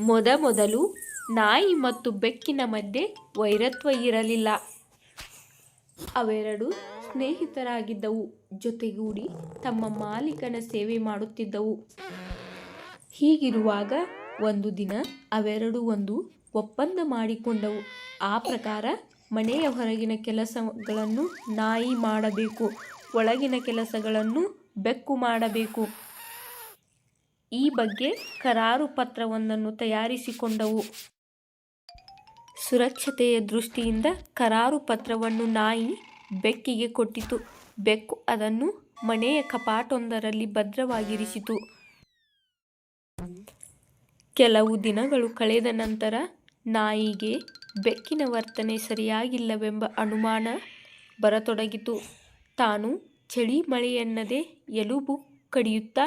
ಮೊದಮೊದಲು ನಾಯಿ ಮತ್ತು ಬೆಕ್ಕಿನ ಮಧ್ಯೆ ವೈರತ್ವ ಇರಲಿಲ್ಲ. ಅವೆರಡು ಸ್ನೇಹಿತರಾಗಿದ್ದವು. ಜೊತೆಗೂಡಿ ತಮ್ಮ ಮಾಲೀಕನ ಸೇವೆ ಮಾಡುತ್ತಿದ್ದವು. ಹೀಗಿರುವಾಗ ಒಂದು ದಿನ ಅವೆರಡು ಒಂದು ಒಪ್ಪಂದ ಮಾಡಿಕೊಂಡವು. ಆ ಪ್ರಕಾರ ಮನೆಯ ಹೊರಗಿನ ಕೆಲಸಗಳನ್ನು ನಾಯಿ ಮಾಡಬೇಕು, ಒಳಗಿನ ಕೆಲಸಗಳನ್ನು ಬೆಕ್ಕು ಮಾಡಬೇಕು. ಈ ಬಗ್ಗೆ ಕರಾರು ಪತ್ರವೊಂದನ್ನು ತಯಾರಿಸಿಕೊಂಡವು. ಸುರಕ್ಷತೆಯ ದೃಷ್ಟಿಯಿಂದ ಕರಾರು ಪತ್ರವನ್ನು ನಾಯಿ ಬೆಕ್ಕಿಗೆ ಕೊಟ್ಟಿತು. ಬೆಕ್ಕು ಅದನ್ನು ಮನೆಯ ಕಪಾಟೊಂದರಲ್ಲಿ ಭದ್ರವಾಗಿರಿಸಿತು. ಕೆಲವು ದಿನಗಳು ಕಳೆದ ನಂತರ ನಾಯಿಗೆ ಬೆಕ್ಕಿನ ವರ್ತನೆ ಸರಿಯಾಗಿಲ್ಲವೆಂಬ ಅನುಮಾನ ಬರತೊಡಗಿತು. ತಾನು ಚಳಿ ಮಳೆಯೆನ್ನದೆ ಎಲುಬು ಕಡಿಯುತ್ತಾ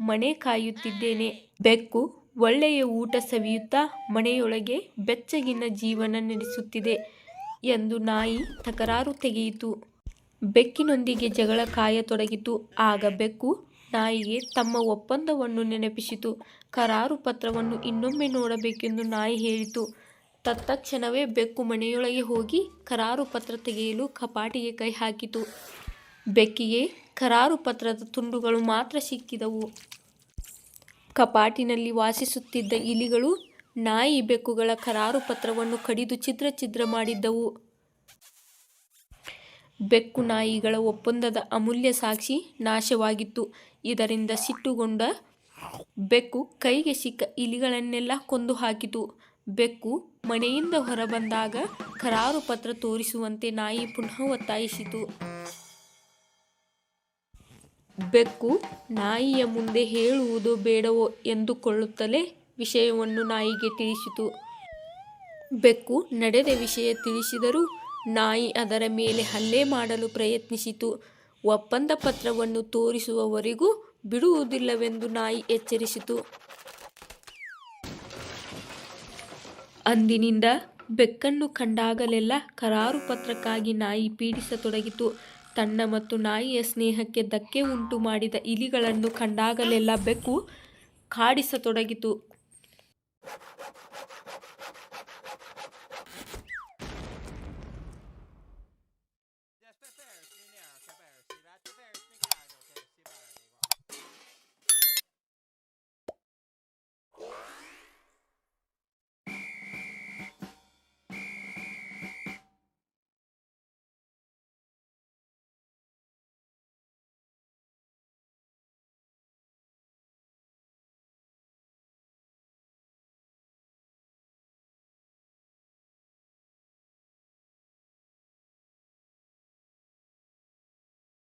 ಮನೆ ಕಾಯುತ್ತಿದ್ದೇನೆ. ಬೆಕ್ಕು ಒಳ್ಳೆಯ ಊಟ ಸವಿಯುತ್ತಾ ಮನೆಯೊಳಗೆ ಬೆಚ್ಚಗಿನ ಜೀವನ ನಡೆಸುತ್ತಿದೆ ಎಂದು ನಾಯಿ ತಕರಾರು ತೆಗೆಯಿತು. ಬೆಕ್ಕಿನೊಂದಿಗೆ ಜಗಳ ಕಾಯತೊಡಗಿತು. ಆಗ ಬೆಕ್ಕು ನಾಯಿಗೆ ತಮ್ಮ ಒಪ್ಪಂದವನ್ನು ನೆನಪಿಸಿತು. ಕರಾರು ಪತ್ರವನ್ನು ಇನ್ನೊಮ್ಮೆ ನೋಡಬೇಕೆಂದು ನಾಯಿ ಹೇಳಿತು. ತತ್ತಕ್ಷಣವೇ ಬೆಕ್ಕು ಮನೆಯೊಳಗೆ ಹೋಗಿ ಕರಾರು ಪತ್ರ ತೆಗೆಯಲು ಕಪಾಟಿಗೆ ಕೈ ಹಾಕಿತು. ಬೆಕ್ಕಿಗೆ ಕರಾರು ಪತ್ರದ ತುಂಡುಗಳು ಮಾತ್ರ ಸಿಕ್ಕಿದವು. ಕಪಾಟಿನಲ್ಲಿ ವಾಸಿಸುತ್ತಿದ್ದ ಇಲಿಗಳು ನಾಯಿ ಬೆಕ್ಕುಗಳ ಕರಾರು ಪತ್ರವನ್ನು ಕಡಿದು ಛಿದ್ರ ಛಿದ್ರ ಮಾಡಿದ್ದವು. ಬೆಕ್ಕು ನಾಯಿಗಳ ಒಪ್ಪಂದದ ಅಮೂಲ್ಯ ಸಾಕ್ಷಿ ನಾಶವಾಗಿತ್ತು. ಇದರಿಂದ ಸಿಟ್ಟುಗೊಂಡ ಬೆಕ್ಕು ಕೈಗೆ ಸಿಕ್ಕ ಇಲಿಗಳನ್ನೆಲ್ಲ ಕೊಂದು ಹಾಕಿತು. ಬೆಕ್ಕು ಮನೆಯಿಂದ ಹೊರಬಂದಾಗ ಕರಾರು ಪತ್ರ ತೋರಿಸುವಂತೆ ನಾಯಿ ಪುನಃ ಒತ್ತಾಯಿಸಿತು. ಬೆಕ್ಕು ನಾಯಿಯ ಮುಂದೆ ಹೇಳುವುದು ಬೇಡವೋ ಎಂದುಕೊಳ್ಳುತ್ತಲೇ ವಿಷಯವನ್ನು ನಾಯಿಗೆ ತಿಳಿಸಿತು. ಬೆಕ್ಕು ನಡೆದ ವಿಷಯ ತಿಳಿಸಿದರೂ ನಾಯಿ ಅದರ ಮೇಲೆ ಹಲ್ಲೆ ಮಾಡಲು ಪ್ರಯತ್ನಿಸಿತು. ಒಪ್ಪಂದ ಪತ್ರವನ್ನು ತೋರಿಸುವವರೆಗೂ ಬಿಡುವುದಿಲ್ಲವೆಂದು ನಾಯಿ ಎಚ್ಚರಿಸಿತು. ಅಂದಿನಿಂದ ಬೆಕ್ಕನ್ನು ಕಂಡಾಗಲೆಲ್ಲ ಕರಾರು ಪತ್ರಕ್ಕಾಗಿ ನಾಯಿ ಪೀಡಿಸತೊಡಗಿತು. ತನ್ನ ಮತ್ತು ನಾಯಿಯ ಸ್ನೇಹಕ್ಕೆ ಧಕ್ಕೆ ಉಂಟು ಮಾಡಿದ ಇಲಿಗಳನ್ನು ಕಂಡಾಗಲೆಲ್ಲ ಬೆಕ್ಕು ಕಾಡಿಸತೊಡಗಿತು.